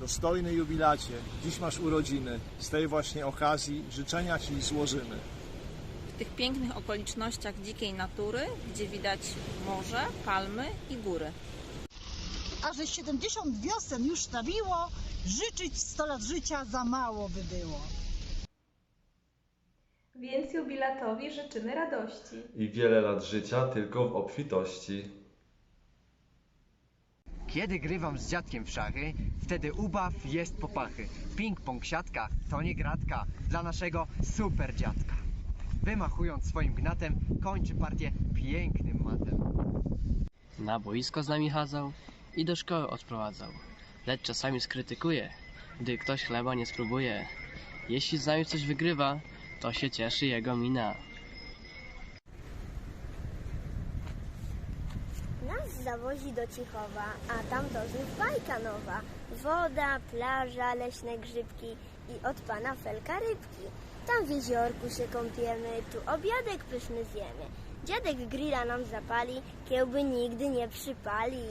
Dostojny jubilacie, dziś masz urodziny. Z tej właśnie okazji życzenia Ci złożymy. W tych pięknych okolicznościach dzikiej natury, gdzie widać morze, palmy i góry. A że 70 wiosen już stawiło, życzyć 100 lat życia za mało by było. Więc jubilatowi życzymy radości. i wiele lat życia tylko w obfitości. Kiedy grywam z dziadkiem w szachy, wtedy ubaw jest popachy. Ping-pong siatka to nie gratka dla naszego super dziadka. Wymachując swoim gnatem, kończy partię pięknym matem. Na boisko z nami chadzał i do szkoły odprowadzał. Lecz czasami skrytykuje, gdy ktoś chleba nie spróbuje. Jeśli z nami coś wygrywa, to się cieszy jego mina. Zawozi do Cichowa, a tam to znów bajka nowa. Woda, plaża, leśne grzybki i od pana Felka rybki. Tam w jeziorku się kąpiemy, tu obiadek pyszny zjemy. Dziadek grilla nam zapali, kiełby nigdy nie przypali.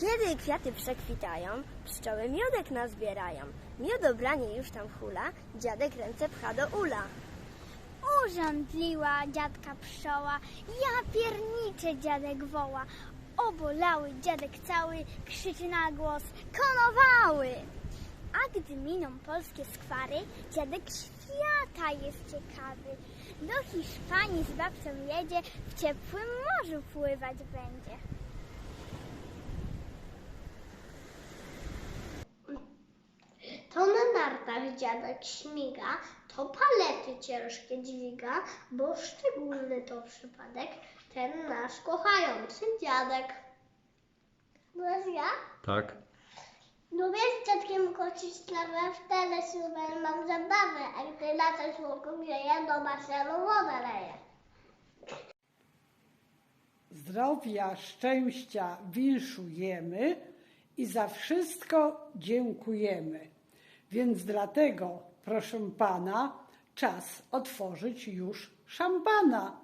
Kiedy kwiaty przekwitają, pszczoły miodek nazbierają. Miodobranie już tam hula, dziadek ręce pcha do ula. Urządliła dziadka pszczoła, ja pierniczę dziadek woła. Obolały dziadek cały, krzyczy na głos, konowały. A gdy miną polskie skwary, dziadek świata jest ciekawy. Do Hiszpanii z babcią jedzie, w ciepłym morzu pływać będzie. To na dziadek śmiga, to palety ciężkie dźwiga, bo szczególny to przypadek, ten nasz kochający dziadek. Byłaś ja? Tak? Lubię z dziadkiem kocić trawę, w telesubel mam zabawę, a gdy lata słonko grzeje, do basenu wodę leje. zdrowia, szczęścia winszujemy i za wszystko dziękujemy. Więc dlatego, proszę pana, czas otworzyć już szampana.